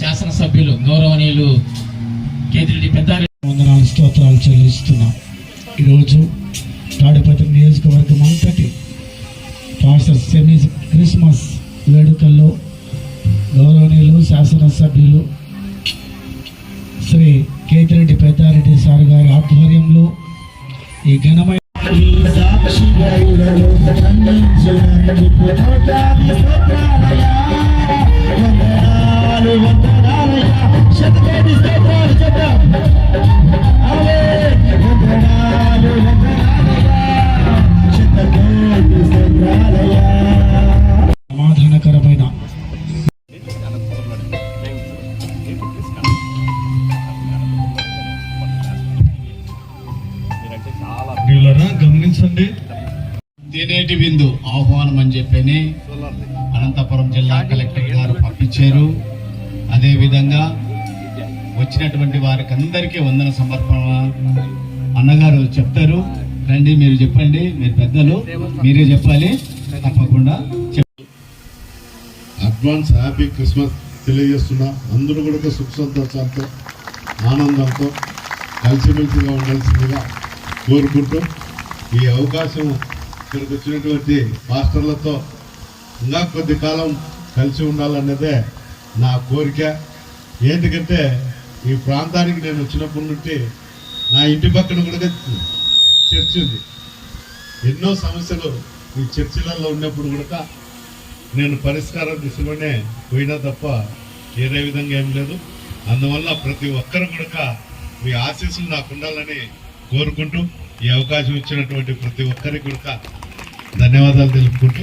శాసనసభ్యులు గౌరవనీయులు కేతిరెడ్డి పెద్దారెడ్డి వందనాలు స్తోత్రాలు చెల్లిస్తున్నాం. ఈరోజు తాడిపత్రి నియోజకవర్గం అంతటి పాస్టర్ సెమీ క్రిస్మస్ వేడుకల్లో గౌరవనీయులు శాసనసభ్యులు శ్రీ కేతిరెడ్డి పెద్దారెడ్డి సార్ గారి ఆధ్వర్యంలో ఈ ఘనమైన ప్రియులరా గమనించండి. తినేటి విందు ఆహ్వానం అని చెప్పని అనంతపురం జిల్లా కలెక్టర్ గారు పంపించారు. అదే విధంగా వచ్చినటువంటి వారికి అందరికీ వందన సమర్పణ అన్నగారు చెప్తారు. రండి మీరు చెప్పండి మీరు పెద్దలు మీరే చెప్పాలి తప్పకుండా చెప్ అడ్వాన్స్ హ్యాపీ క్రిస్మస్ తెలియజేస్తున్నా. అందరూ కూడా సుఖ సంతోషాలతో ఆనందంతో కలిసిమెలిసిగా ఉండాల్సిందిగా కోరుకుంటూ ఈ అవకాశం ఇక్కడికి వచ్చినటువంటి మాస్టర్లతో ఇంకా కొద్ది కాలం కలిసి ఉండాలన్నదే నా కోరిక. ఎందుకంటే ఈ ప్రాంతానికి నేను వచ్చినప్పటి నుండి నా ఇంటి పక్కన కూడా చర్చి ఉంది. ఎన్నో సమస్యలు ఈ చర్చిలలో ఉన్నప్పుడు కూడా నేను పరిష్కారం దిశలోనే పోయినా తప్ప వేరే విధంగా ఏం లేదు. అందువల్ల ప్రతి ఒక్కరు కూడా మీ ఆశీస్సులు నాకు ఉండాలని కోరుకుంటూ ఈ అవకాశం ఇచ్చినటువంటి ప్రతి ఒక్కరికి కూడా ధన్యవాదాలు తెలుపుకుంటూ